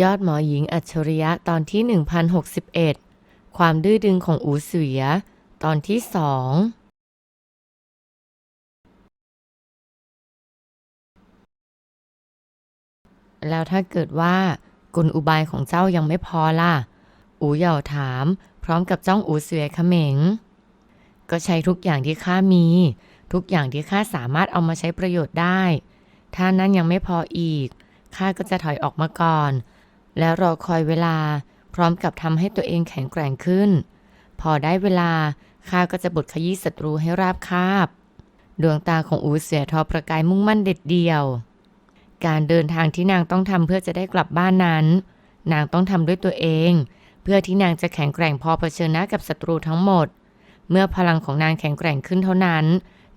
ยอดหมอหญิงอัจฉริยะตอนที่ 1061 ความดื้อดึงของอูเสือตอนที่สองแล้วถ้าเกิดว่ากลอุบายของเจ้ายังไม่พอล่ะ อูเหย่าถาม พร้อมกับจ้องอูเสือเขม็ง ก็ใช้ทุกอย่างที่ข้ามี ทุกอย่างที่ข้าสามารถเอามาใช้ประโยชน์ได้ ถ้านั้นยังไม่พออีกข้าก็จะถอยออกมาก่อน แล้วรอคอยเวลาพร้อมกับทำให้ตัวเองแข็งแกร่งขึ้น พอได้เวลาข้าก็จะบดขยี้ศัตรูให้ราบคาบ ดวงตาของอูเสือทอประกายมุ่งมั่นเด็ดเดี่ยว การเดินทางที่นางต้องทำเพื่อจะได้กลับบ้านนั้น นางต้องทำด้วยตัวเอง เพื่อที่นางจะแข็งแกร่งพอเผชิญหน้ากับศัตรูทั้งหมด เมื่อพลังของนางแข็งแกร่งขึ้นเท่านั้น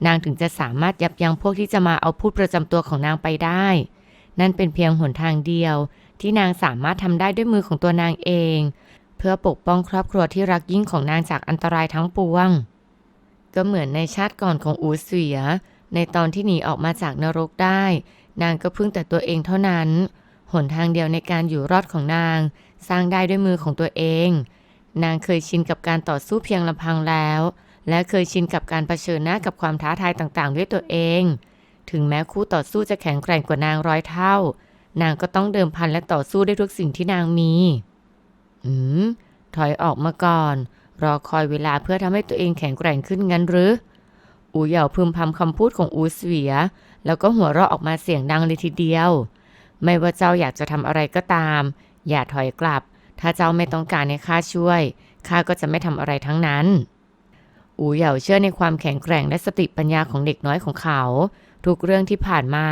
นางถึงจะสามารถยับยั้งพวกที่จะมาเอาพูดประจำตัวของนางไปได้ นั่นเป็นเพียงหนทางเดียว ที่นางสามารถทำได้ด้วยมือของตัวนางเอง เพื่อปกป้องครอบครัวที่รักยิ่งของนางจากอันตรายทั้งปวง ก็เหมือนในชาติก่อนของอูเสือในตอนที่หนีออกมาจากนรกได้ นางก็พึ่งแต่ตัวเองเท่านั้น หนทางเดียวในการอยู่รอดของนาง สร้างได้ด้วยมือของตัวเอง นางเคยชินกับการต่อสู้เพียงลำพังแล้ว และเคยชินกับการเผชิญหน้ากับความท้าทายต่างๆ ด้วยตัวเอง ถึงแม้คู่ต่อสู้จะแข็งแกร่งกว่านางร้อยเท่า นางก็ต้องเดิมพันและต่อสู้ด้วยทุกสิ่งที่นางมี อืม ถอยออกมาก่อน รอคอยเวลาเพื่อทำให้ตัวเองแข็งแกร่งขึ้นงั้นหรือ อูเหย่าพึมพำคำพูดของอูเสวีย แล้วก็หัวเราะออกมาเสียงดังเลยทีเดียว ไม่ว่าเจ้าอยากจะทำอะไรก็ตาม อย่าถอยกลับ ถ้าเจ้าไม่ต้องการให้ข้าช่วย ข้าก็จะไม่ทำอะไรทั้งนั้น อูเหย่าเชื่อในความแข็งแกร่งและสติปัญญาของเด็กน้อยของเขา ทุกเรื่องที่ผ่านมา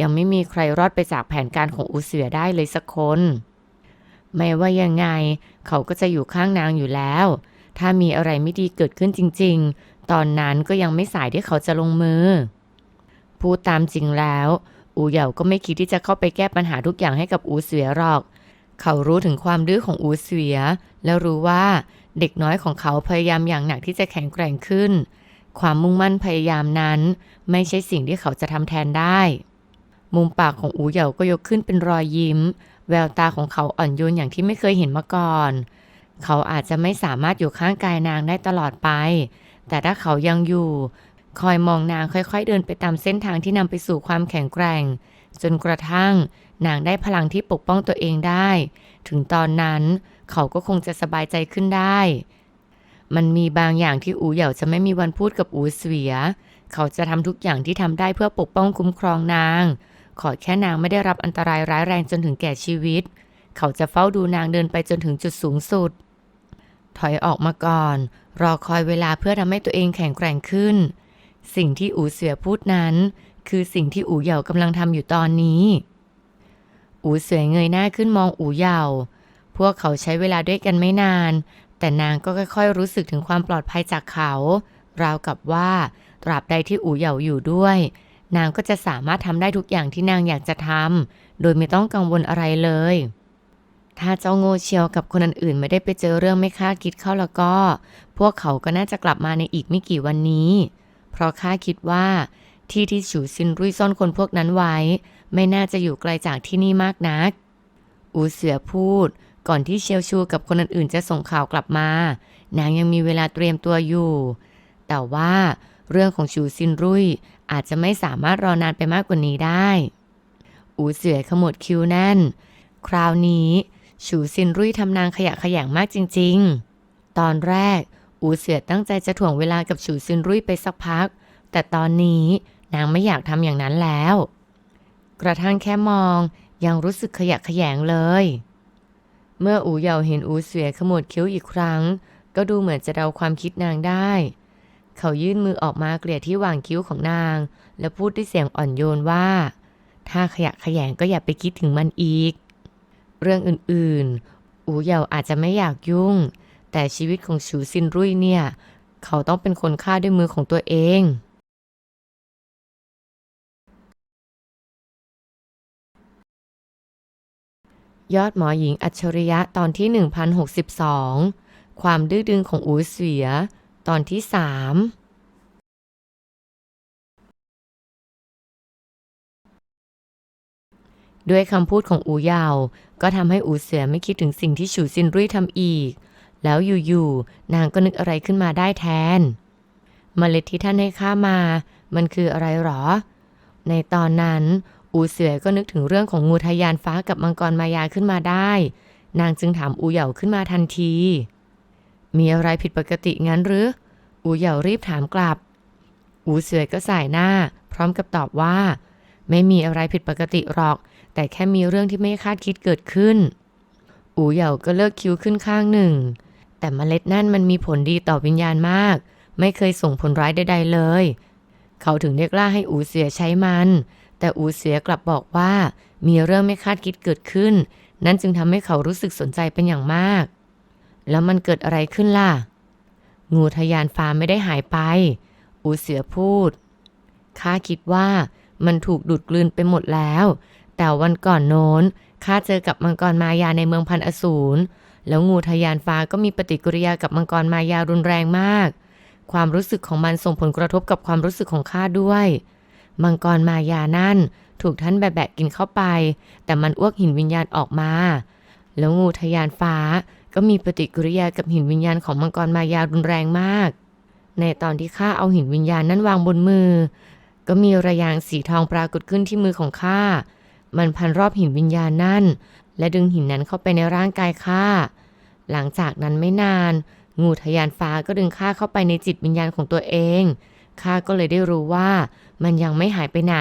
ยังไม่มีใครรอดไปจากแผนการของอูเสือได้เลยสักคน ไม่ว่ายังไง เขาก็จะอยู่ข้างนางอยู่แล้ว ถ้ามีอะไรไม่ดีเกิดขึ้นจริง ๆ ตอนนั้นก็ยังไม่สายที่เขาจะลงมือ พูดตามจริงแล้ว อูเหยาก็ไม่คิดที่จะเข้าไปแก้ปัญหาทุกอย่างให้กับอูเสือหรอก เขารู้ถึงความดื้อของอูเสือ แล้วรู้ว่าเด็กน้อยของเขาพยายามอย่างหนักที่จะแข็งแกร่งขึ้น ความมุ่งมั่นพยายามนั้น ไม่ใช่สิ่งที่เขาจะทำแทนได้ มุมปากของอูเหยาก็ยกขึ้นเป็นรอยยิ้ม แววตาของเขาอ่อนโยนอย่างที่ไม่เคยเห็นมาก่อน เขาอาจจะไม่สามารถอยู่ข้างกายนางได้ตลอดไป แต่ถ้าเขายังอยู่ คอยมองนางค่อยๆ เดินไปตามเส้นทางที่นำไปสู่ความแข็งแกร่ง จนกระทั่ง นางได้พลังที่ปกป้องตัวเองได้ ถึงตอนนั้น เขาก็คงจะสบายใจขึ้นได้ มันมีบางอย่างที่อูเหย่าจะไม่มีวันพูดกับอูเสวีย เขาจะทำทุกอย่างที่ทำได้เพื่อปกป้องคุ้มครองนาง ขอแค่นางไม่ได้รับอันตรายร้ายแรงจนถึงแก่ชีวิต เขาจะเฝ้าดูนางเดินไปจนถึงจุดสูงสุด ถอยออกมาก่อน รอคอยเวลาเพื่อทำให้ตัวเองแข็งแกร่งขึ้น สิ่งที่อูเสือพูดนั้น คือสิ่งที่อูเหย่ากำลังทำอยู่ตอนนี้ อูเสือเงยหน้าขึ้นมองอูเหย่าพวกเขาใช้เวลาด้วยกันไม่นาน แต่นางก็ค่อยๆรู้สึกถึงความปลอดภัยจากเขา ราวกับว่า ตราบใดที่อูเหย่าอยู่ด้วย นางก็จะสามารถทำได้ทุกอย่างที่นางอยากจะทำโดยไม่ต้องกังวลอะไรเลย ถ้าเจ้าโง่เชียวกับคนอื่นๆไม่ได้ไปเจอเรื่องไม่คาดคิดเข้าแล้วก็ พวกเขาก็น่าจะกลับมาในอีกไม่กี่วันนี้ เพราะข้าคิดว่าที่ที่ฉูซินรุ่ยซ่อนคนพวกนั้นไว้ ไม่น่าจะอยู่ไกลจากที่นี่มากนัก อูเสือพูด ก่อนที่เชียวชูกับคนอื่นๆจะส่งข่าวกลับมา นางยังมีเวลาเตรียมตัวอยู่ แต่ว่าเรื่องของชูซินรุ่ยอาจจะไม่สามารถรอนานไปมากกว่านี้ได้ อูเสือขมวดคิ้วแน่น คราวนี้ชูซินรุ่ยทำนางขยะขยงมากจริง ๆ ตอนแรก อูเสือตั้งใจจะถ่วงเวลากับชูซินรุ่ยไปสักพัก แต่ตอนนี้นางไม่อยากทำอย่างนั้นแล้ว กระทั่งแค่มองยังรู้สึกขยะขยงเลย เมื่ออูเหยาเห็นอูเสือขมวดคิ้วอีกครั้ง ก็ดูเหมือนจะเดาความคิดนางได้ เขายื่นมือออกมาเกลี่ยที่วางคิ้วของนาง และพูดด้วยเสียงอ่อนโยนว่า ถ้าขยะขยงก็อย่าไปคิดถึงมันอีก เรื่องอื่นๆ อูเหยาอาจจะไม่อยากยุ่ง แต่ชีวิตของชูซินรุ่ยเนี่ย เขาต้องเป็นคนฆ่าด้วยมือของตัวเอง ยอดหมอหญิงอัจฉริยะตอนที่ 1062 ความดื้อดึงของอูเสือตอนที่สามด้วยคำพูดของอูยาว ก็ทำให้อูเสือไม่คิดถึงสิ่งที่ฉูซินรุ่ยทำอีก แล้วอยู่ๆนางก็นึกอะไรขึ้นมาได้แทนเมล็ดที่ท่านให้ข้ามา มันคืออะไรหรอ ในตอนนั้น อูเสือก็นึกถึงเรื่องของงูทะยานฟ้ากับมังกรมายาขึ้นมาได้ นางจึงถามอูเหยาขึ้นมาทันที มีอะไรผิดปกติงั้นหรือ อูเหยารีบถามกลับ อูเสือก็สายหน้า พร้อมกับตอบว่า ไม่มีอะไรผิดปกติหรอก แต่แค่มีเรื่องที่ไม่คาดคิดเกิดขึ้น อูเหยาก็เลิกคิ้วขึ้นข้างหนึ่ง แต่เมล็ดนั่นมันมีผลดีต่อวิญญาณมาก ไม่เคยส่งผลร้ายใดๆเลย เขาถึงได้กล้าให้อูเสือใช้มัน แต่อูเสือกลับบอกว่า มีเรื่องไม่คาดคิดเกิดขึ้น นั่นจึงทำให้เขารู้สึกสนใจเป็นอย่างมาก แล้วมันเกิดอะไรขึ้นล่ะ งูทะยานฟ้าไม่ได้หายไป อูเสือพูดข้าคิดว่ามันถูกดูดกลืนไปหมดแล้ว แต่วันก่อนโน้นข้าเจอกับมังกรมายาในเมืองพันอสูร แล้วงูทะยานฟ้าก็มีปฏิกิริยากับมังกรมายารุนแรงมาก ความรู้สึกของมันส่งผลกระทบกับความรู้สึกของข้าด้วย มังกรมายานั่น ถูกท่านแบะๆกินเข้าไป แต่มันอ้วกหินวิญญาณออกมา แล้วงูทะยานฟ้าก็มีปฏิกิริยากับหินวิญญาณของมังกรมายารุนแรงมาก ในตอนที่ข้าเอาหินวิญญาณนั้นวางบนมือ ก็มีระยางสีทองปรากฏขึ้นที่มือของข้า มันพันรอบหินวิญญาณนั่น และดึงหินนั้นเข้าไปในร่างกายข้า หลังจากนั้นไม่นาน งูทะยานฟ้าก็ดึงข้าเข้าไปในจิตวิญญาณของตัวเอง ข้าก็เลยได้รู้ว่า มันยังไม่หายไปไหน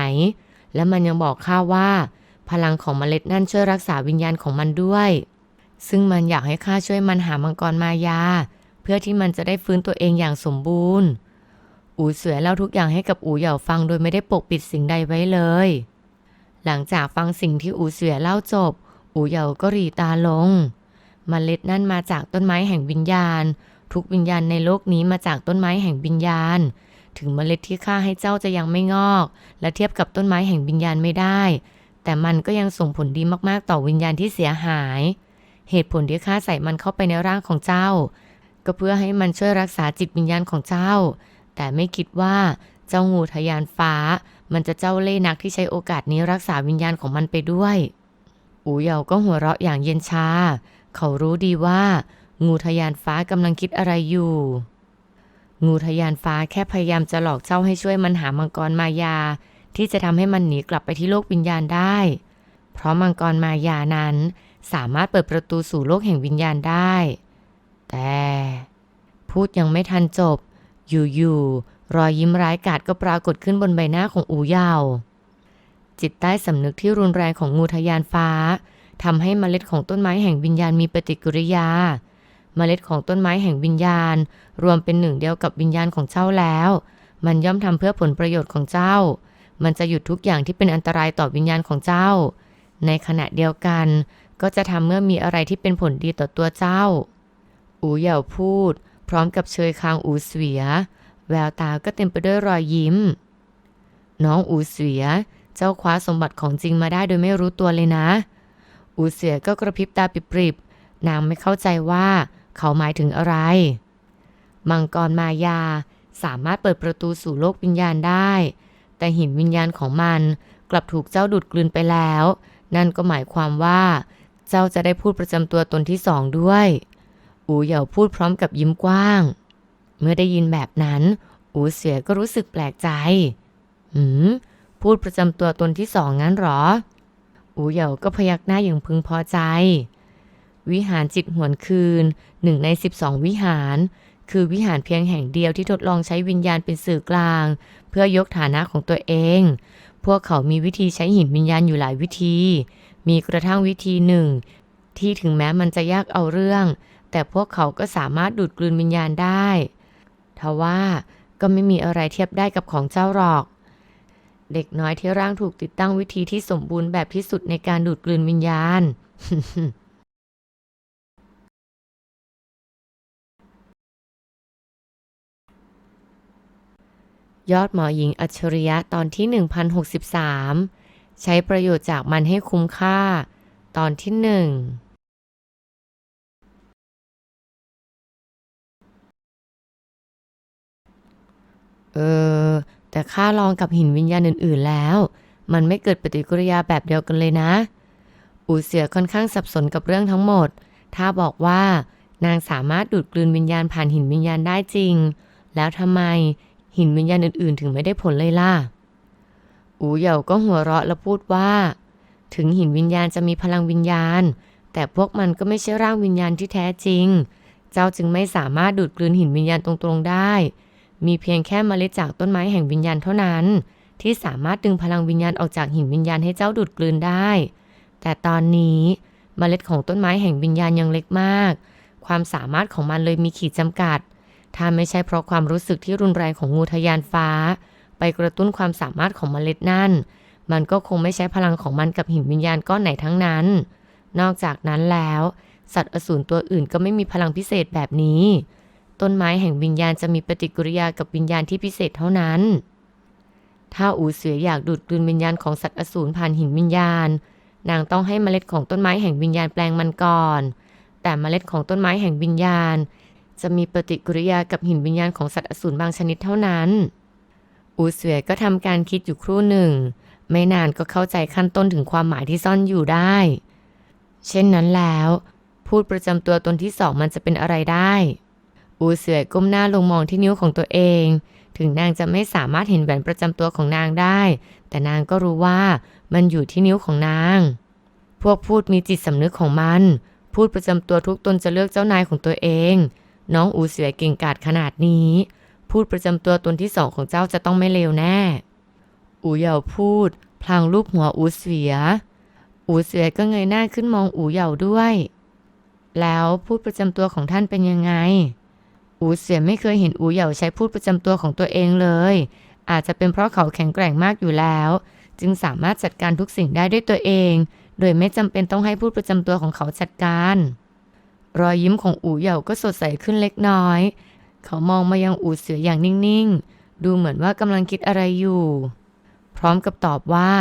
และมันยังบอกข้าว่า พลังของเมล็ดนั่นช่วยรักษาวิญญาณของมันด้วย ซึ่งมันอยากให้ข้าช่วยมันหามังกรมายา เพื่อที่มันจะได้ฟื้นตัวเองอย่างสมบูรณ์ อูเสือเล่าทุกอย่างให้กับอูเหย่าฟังโดยไม่ได้ปกปิดสิ่งใดไว้เลย หลังจากฟังสิ่งที่อูเสือเล่าจบ อูเหย่าก็รีตาลงเมล็ดนั่นมาจากต้นไม้แห่งวิญญาณ ทุกวิญญาณในโลกนี้มาจากต้นไม้แห่งวิญญาณ ถึงเมล็ดที่ข้าให้เจ้าจะยังไม่งอก และเทียบกับต้นไม้แห่งวิญญาณไม่ได้ แต่มันก็ยังส่งผลดีมากๆ ต่อวิญญาณที่เสียหาย เหตุผลที่ข้าใส่มันเข้าไปในร่างของเจ้า ก็เพื่อให้มันช่วยรักษาจิตวิญญาณของเจ้า แต่ไม่คิดว่าเจ้างูทะยานฟ้า มันจะเจ้าเล่นักที่ใช้โอกาสนี้รักษาวิญญาณของมันไปด้วย อูเหยาก็หัวเราะอย่างเย็นชา เขารู้ดีว่า งูทะยานฟ้ากำลังคิดอะไรอยู่ งูทะยานฟ้าแค่พยายามจะหลอกเจ้าให้ช่วยมันหามังกรมายา ที่จะทำให้มันหนีกลับไปที่โลกวิญญาณได้ เพราะมังกรมายานั้นสามารถเปิดประตูสู่โลกแห่งวิญญาณได้ แต่ พูดยังไม่ทันจบ อยู่ๆรอยยิ้มร้ายกาจก็ปรากฏขึ้นบนใบหน้าของอูเยาจิตใต้สำนึกที่รุนแรงของงูทะยานฟ้าทำให้เมล็ดของต้นไม้แห่งวิญญาณมีปฏิกิริยา เมล็ดของต้นไม้แห่งวิญญาณ รวมเป็นหนึ่งเดียวกับวิญญาณของเจ้าแล้ว มันย่อมทำเพื่อผลประโยชน์ของเจ้า มันจะหยุดทุกอย่างที่เป็นอันตรายต่อวิญญาณของเจ้า ในขณะเดียวกัน ก็จะทำเมื่อมีอะไรที่เป็นผลดีต่อตัวเจ้า อูเหย่าพูด พร้อมกับเชยคางอูเสวีย แววตาก็เต็มไปด้วยรอยยิ้ม น้องอูเสีย เจ้าคว้าสมบัติของจริงมาได้โดยไม่รู้ตัวเลยนะ อูเสือก็กระพริบตาปิบๆนางไม่เข้าใจว่า เขาหมายถึงอะไร มังกรมายาสามารถเปิดประตูสู่โลกวิญญาณได้ แต่หินวิญญาณของมันกลับถูกเจ้าดูดกลืนไปแล้ว นั่นก็หมายความว่า เจ้าจะได้พูดประจำตัวตนที่สองด้วย อูเหย่าพูดพร้อมกับยิ้มกว้าง เมื่อได้ยินแบบนั้น อูเสือก็รู้สึกแปลกใจ หืม พูดประจำตัวตนที่สองงั้นหรอ อูเหย่าก็พยักหน้าอย่างพึงพอใจ วิหารจิตหวนคืนหนึ่งใน 12 วิหาร คือวิหารเพียงแห่งเดียวที่ทดลองใช้วิญญาณเป็นสื่อกลาง เพื่อยกฐานะของตัวเอง พวกเขามีวิธีใช้หินวิญญาณอยู่หลายวิธี มีกระทั่งวิธีหนึ่ง ที่ถึงแม้มันจะยากเอาเรื่อง แต่พวกเขาก็สามารถดูดกลืนวิญญาณได้ทว่าก็ไม่มีอะไรเทียบได้กับของเจ้าหรอก เด็กน้อยที่ร่างถูกติดตั้งวิธีที่สมบูรณ์แบบที่สุดในการดูดกลืนวิญญาณ ยอดหมอหญิงอัจฉริยะตอนที่ 1063 ใช้ประโยชน์จากมันให้คุ้มค่า ตอนที่หนึ่งเออ แต่ข้าลองกับหินวิญญาณอื่น ๆ แล้ว มันไม่เกิดปฏิกิริยาแบบเดียวกันเลยนะ อูเสือค่อนข้างสับสนกับเรื่องทั้งหมด ถ้าบอกว่านางสามารถดูดกลืนวิญญาณผ่านหินวิญญาณได้จริง แล้วทำไม หินวิญญาณอื่นๆ ถึงไม่ได้ผลเลยล่ะ อูเหยาก็หัวเราะแล้วพูดว่า ถึงหินวิญญาณจะมีพลังวิญญาณ แต่พวกมันก็ไม่ใช่ร่างวิญญาณที่แท้จริง เจ้าจึงไม่สามารถดูดกลืนหินวิญญาณตรงๆได้ มีเพียงแค่เมล็ดจากต้นไม้แห่งวิญญาณเท่านั้น ที่สามารถดึงพลังวิญญาณออกจากหินวิญญาณให้เจ้าดูดกลืนได้ แต่ตอนนี้เมล็ดของต้นไม้แห่งวิญญาณยังเล็กมาก ความสามารถของมันเลยมีขีดจำกัด ถ้าไม่ใช่เพราะความรู้สึกที่รุนแรงของงูทะยานฟ้า ไปกระตุ้นความสามารถของเมล็ดนั่น มันก็คงไม่ใช้พลังของมันกับหินวิญญาณก้อนไหนทั้งนั้น นอกจากนั้นแล้ว สัตว์อสูรตัวอื่นก็ไม่มีพลังพิเศษแบบนี้ ต้นไม้แห่งวิญญาณจะมีปฏิกิริยากับวิญญาณที่พิเศษเท่านั้น ถ้าอูเสืออยากดูดกลืนวิญญาณของสัตว์อสูรผ่านหินวิญญาณ นางต้องให้เมล็ดของต้นไม้แห่งวิญญาณแปลงมันก่อน แต่เมล็ดของต้นไม้แห่งวิญญาณ จะมีปฏิกิริยากับหินวิญญาณของสัตว์อสูรบางชนิดเท่านั้น อูเสือก็ทำการคิดอยู่ครู่หนึ่ง ไม่นานก็เข้าใจขั้นต้นถึงความหมายที่ซ่อนอยู่ได้ เช่นนั้นแล้ว พูดประจำตัวตนที่สองมันจะเป็นอะไรได้ อูเสือก้มหน้าลงมองที่นิ้วของตัวเอง ถึงนางจะไม่สามารถเห็นแหวนประจำตัวของนางได้ แต่นางก็รู้ว่ามันอยู่ที่นิ้วของนาง พวกพูดมีจิตสำนึกของมัน พูดประจำตัวทุกตนจะเลือกเจ้านายของตัวเอง น้องอูเสือเก่งกาจขนาดนี้ พูดประจำตัวตนที่สองของเจ้าจะต้องไม่เลวแน่ อูเหย่าพูด พลางรูปหัวอูเสืออูเสือก็เงยหน้าขึ้นมองอูเหย่าด้วย แล้วพูดประจำตัวของท่านเป็นยังไง อูเสือไม่เคยเห็นอูเหย่าใช้พูดประจำตัวของตัวเองเลย อาจจะเป็นเพราะเขาแข็งแกร่งมากอยู่แล้ว จึงสามารถจัดการทุกสิ่งได้ด้วยตัวเอง โดยไม่จำเป็นต้องให้พูดประจำตัวของเขาจัดการ รอยยิ้มของอูเหย่าก็สดใสขึ้นเล็กน้อย เขามองมายังอูเสืออย่างนิ่งๆ ดูเหมือนว่ากำลังคิดอะไรอยู่ พร้อมกับตอบว่า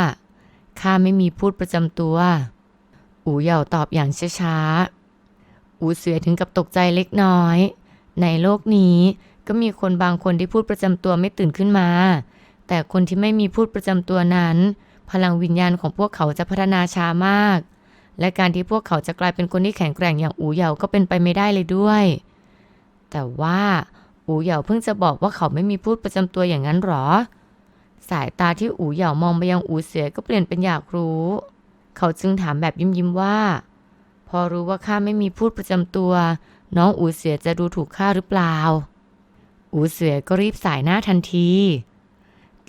ข้าไม่มีพูดประจำตัว อูเหย่าตอบอย่างช้าๆ อูเสือถึงกับตกใจเล็กน้อย ในโลกนี้ก็มีคนบางคนที่พูดประจำตัวไม่ตื่นขึ้นมา แต่คนที่ไม่มีพูดประจำตัวนั้น พลังวิญญาณของพวกเขาจะพัฒนาช้ามาก และการที่พวกเขาจะกลายเป็นคนที่แข็งแกร่งอย่างอูเหย่าก็เป็นไปไม่ได้เลยด้วย แต่ว่าอูเหย่าเพิ่งจะบอกว่าเขาไม่มีพูดประจำตัวอย่างนั้นหรอ สายตาที่อูเหย่ามองไปยังอูเสือก็เปลี่ยนเป็นอยากรู้ เขาจึงถามแบบยิ้มยิ้มว่า พอรู้ว่าข้าไม่มีพูดประจำตัว น้องอูเสือจะดูถูกข้าหรือเปล่า อูเสือก็รีบสายหน้าทันที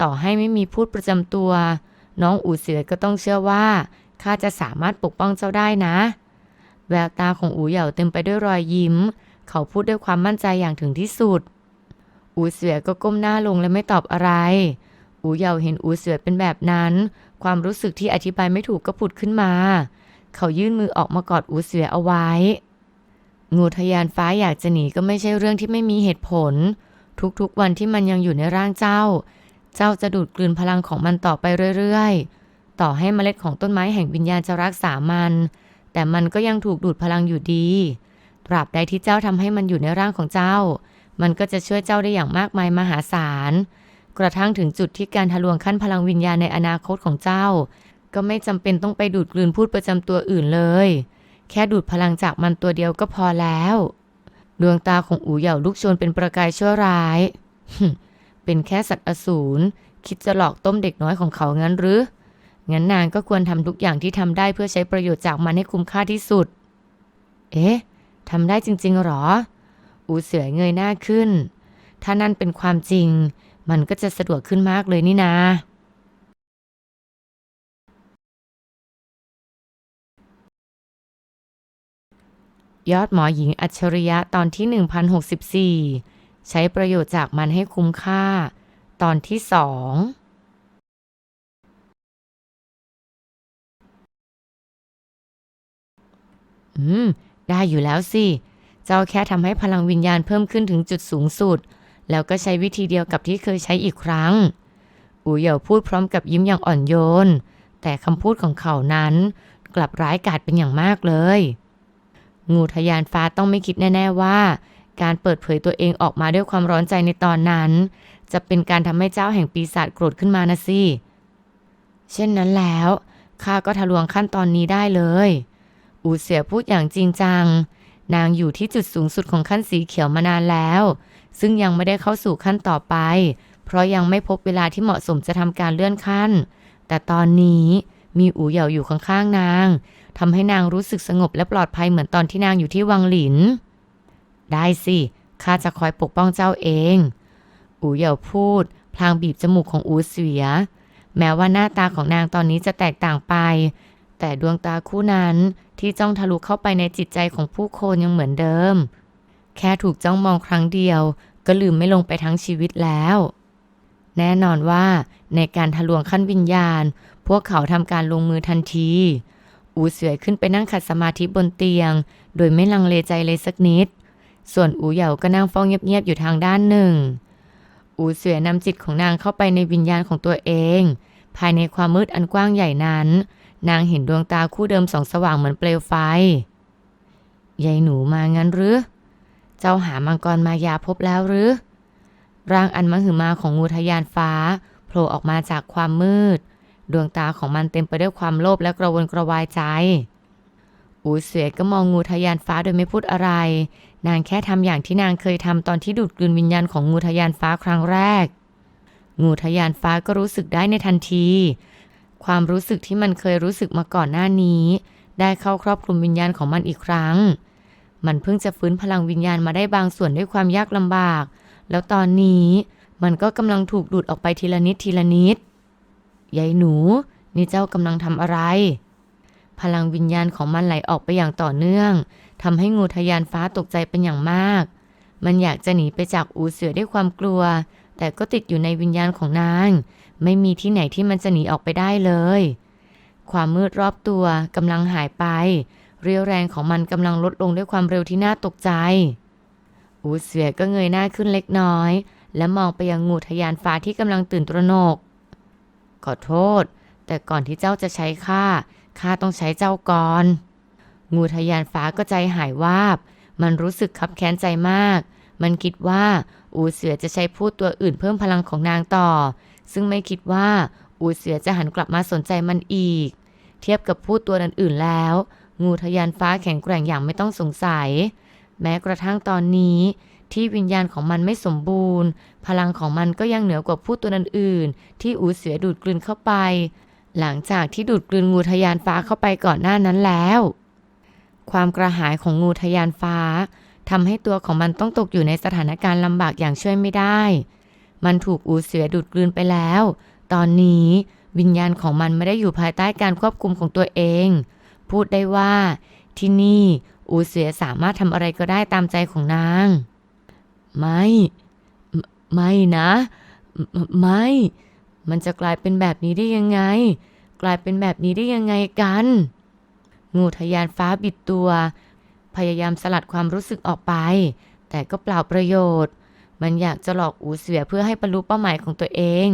ต่อให้ไม่มีพูดประจำตัว น้องอูเสือก็ต้องเชื่อว่า ข้าจะสามารถปกป้องเจ้าได้นะ แววตาของอูเหย่าเต็มไปด้วยรอยยิ้ม เขาพูดด้วยความมั่นใจอย่างถึงที่สุด อูเสือก็ก้มหน้าลงและไม่ตอบอะไร อูเหย่าเห็นอูเสือเป็นแบบนั้น ความรู้สึกที่อธิบายไม่ถูกก็ผุดขึ้นมา เขายื่นมือออกมากอดอูเสือเอาไว้ งูทะยานฟ้าอยากจะหนีก็ไม่ใช่เรื่องที่ไม่มีเหตุผล ทุกๆวันที่มันยังอยู่ในร่างเจ้า เจ้าจะดูดกลืนพลังของมันต่อไปเรื่อยๆ ต่อให้เมล็ดของต้นไม้แห่งวิญญาณจะรักษามัน แต่มันก็ยังถูกดูดพลังอยู่ดี ตราบใดที่เจ้าทำให้มันอยู่ในร่างของเจ้า มันก็จะช่วยเจ้าได้อย่างมากมายมหาศาล กระทั่งถึงจุดที่การทะลวงขั้นพลังวิญญาณในอนาคตของเจ้า ก็ไม่จำเป็นต้องไปดูดกลืนพูดประจำตัวอื่นเลย แค่ดูดพลังจากมันตัวเดียวก็พอแล้ว ดวงตาของอูเหย่าลุกโชนเป็นประกายชั่วร้าย เป็นแค่สัตว์อสูร คิดจะหลอกต้มเด็กน้อยของเขางั้นหรือ งั้นนางก็ควรทำทุกอย่างที่ทำได้เพื่อใช้ประโยชน์จากมันให้คุ้มค่าที่สุด เอ๊ะทำได้จริง ๆหรอ อูเสือเงยหน้าขึ้น ถ้านั่นเป็นความจริง มันก็จะสะดวกขึ้นมากเลยนี่นายอดหมอหญิงอัจฉริยะตอนที่ 1064 ใช้ประโยชน์จากมันให้คุ้มค่า ตอนที่สอง อืม ได้อยู่แล้วสิ เจ้าแค่ทำให้พลังวิญญาณเพิ่มขึ้นถึงจุดสูงสุด แล้วก็ใช้วิธีเดียวกับที่เคยใช้อีกครั้ง อูเหย่าพูดพร้อมกับยิ้มอย่างอ่อนโยน แต่คำพูดของเขานั้น กลับร้ายกาจเป็นอย่างมากเลย งูทะยานฟ้าต้องไม่คิดแน่ ๆ ว่า การเปิดเผยตัวเองออกมาด้วยความร้อนใจในตอนนั้น จะเป็นการทำให้เจ้าแห่งปีศาจโกรธขึ้นมานะสิ เช่นนั้นแล้วข้าก็ทะลวงขั้นตอนนี้ได้เลย อูเสียพูดอย่างจริงจัง นางอยู่ที่จุดสูงสุดของขั้นสีเขียวมานานแล้ว ซึ่งยังไม่ได้เข้าสู่ขั้นต่อไป เพราะยังไม่พบเวลาที่เหมาะสมจะทำการเลื่อนขั้น แต่ตอนนี้มีอูเหยาอยู่ข้างๆนาง ทำให้นางรู้สึกสงบและปลอดภัยเหมือนตอนที่นางอยู่ที่วังหลิน ได้สิ ข้าจะคอยปกป้องเจ้าเอง อูเหยาพูด พลางบีบจมูกของอูเสีย แม้ว่าหน้าตาของนางตอนนี้จะแตกต่างไป แต่ดวงตาคู่นั้นที่จ้องทะลุเข้าไปในจิตใจของผู้คนยังเหมือนเดิม แค่ถูกจ้องมองครั้งเดียว ก็ลืมไม่ลงไปทั้งชีวิตแล้ว แน่นอนว่าในการทะลวงขั้นวิญญาณ พวกเขาทำการลงมือทันที อูเสวยขึ้นไปนั่งขัดสมาธิบนเตียง โดยไม่ลังเลใจเลยสักนิด ส่วนอูเหยาก็นั่งเฝ้าเงียบๆอยู่ทางด้านหนึ่ง อูเสวยนำจิตของนางเข้าไปในวิญญาณของตัวเอง ภายในความมืดอันกว้างใหญ่นั้น นางเห็นดวงตาคู่เดิมสองสว่างเหมือนเปลวไฟ ยายหนูมางั้นหรือ เจ้าหามังกรมายาพบแล้วหรือ ร่างอันมหึมาของงูทะยานฟ้าโผล่ออกมาจากความมืด ดวงตาของมันเต็มไปด้วยความโลภและกระวนกระวายใจ อูเสวยก็มองงูทะยานฟ้าโดยไม่พูดอะไร นางแค่ทำอย่างที่นางเคยทำตอนที่ดูดกลืนวิญญาณของงูทะยานฟ้าครั้งแรก งูทะยานฟ้าก็รู้สึกได้ในทันที ความรู้สึกที่มันเคยรู้สึกมาก่อนหน้านี้ ได้เข้าครอบคลุมวิญญาณของมันอีกครั้ง มันเพิ่งจะฟื้นพลังวิญญาณมาได้บางส่วนด้วยความยากลำบาก แล้วตอนนี้มันก็กำลังถูกดูดออกไปทีละนิดทีละนิดยายหนู นี่เจ้ากำลังทำอะไร พลังวิญญาณของมันไหลออกไปอย่างต่อเนื่องทำให้งูทะยานฟ้าตกใจเป็นอย่างมาก มันอยากจะหนีไปจากอูเสือด้วยความกลัว แต่ก็ติดอยู่ในวิญญาณของนาง ไม่มีที่ไหนที่มันจะหนีออกไปได้เลย ความมืดรอบตัวกำลังหายไป เรียวแรงของมันกำลังลดลงด้วยความเร็วที่น่าตกใจ อูเสือก็เงยหน้าขึ้นเล็กน้อย และมองไปยังงูทะยานฟ้าที่กำลังตื่นตระหนก ขอโทษ แต่ก่อนที่เจ้าจะใช้ข้าข้าต้องใช้เจ้าก่อน งูทะยานฟ้าก็ใจหายวาบ มันรู้สึกคับแค้นใจมาก มันคิดว่า อูเสือจะใช้พูดตัวอื่นเพิ่มพลังของนางต่อ ซึ่งไม่คิดว่าอูเสือจะหันกลับมาสนใจมันอีก เทียบกับพูดตัวอื่นๆแล้ว งูทะยานฟ้าแข็งแกร่งอย่างไม่ต้องสงสัย แม้กระทั่งตอนนี้ ที่วิญญาณของมันไม่สมบูรณ์ พลังของมันก็ยังเหนือกว่าผู้ตัวอื่นๆที่อูเสือดูดกลืนเข้าไป หลังจากที่ดูดกลืนงูทะยานฟ้าเข้าไปก่อนหน้านั้นแล้ว ความกระหายของงูทะยานฟ้าทำให้ตัวของมันต้องตกอยู่ในสถานการณ์ลำบากอย่างช่วยไม่ได้ มันถูกอูเสือดูดกลืนไปแล้ว ตอนนี้วิญญาณของมันไม่ได้อยู่ภายใต้การควบคุมของตัวเอง พูดได้ว่า ที่นี่อูเสือสามารถทำอะไรก็ได้ตามใจของนาง ไม่ ไม่ไม่นะไม่ไม่ มันจะกลายเป็นแบบนี้ได้ยังไง กลายเป็นแบบนี้ได้ยังไงกัน งูทะยานฟ้าบิดตัว พยายามสลัดความรู้สึกออกไป แต่ก็เปล่าประโยชน์ มันอยากจะหลอกอูเสือเพื่อให้บรรลุเป้าหมายของตัวเอง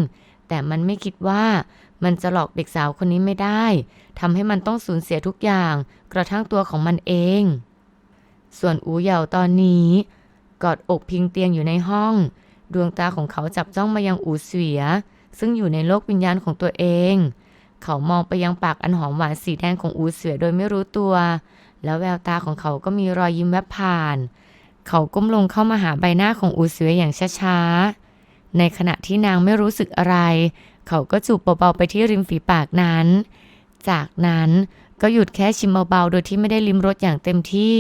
แต่มันไม่คิดว่ามันจะหลอกเด็กสาวคนนี้ไม่ได้ ทำให้มันต้องสูญเสียทุกอย่าง กระทั่งตัวของมันเอง ส่วนอูเหยาตอนนี้ กอดอกพิงเตียงอยู่ในห้อง ดวงตาของเขาจับจ้องมายังอูเสือซึ่งอยู่ในโลกวิญญาณของตัวเอง เขามองไปยังปากอันหอมหวานสีแดงของอูเสือโดยไม่รู้ตัว แล้วแววตาของเขาก็มีรอยยิ้มแวบผ่าน เขาก้มลงเข้ามาหาใบหน้าของอูเสืออย่างช้าๆ ในขณะที่นางไม่รู้สึกอะไร เขาก็จูบเบาๆไปที่ริมฝีปากนั้น จากนั้นก็หยุดแค่ชิมเบาๆ โดยที่ไม่ได้ลิ้มรสอย่างเต็มที่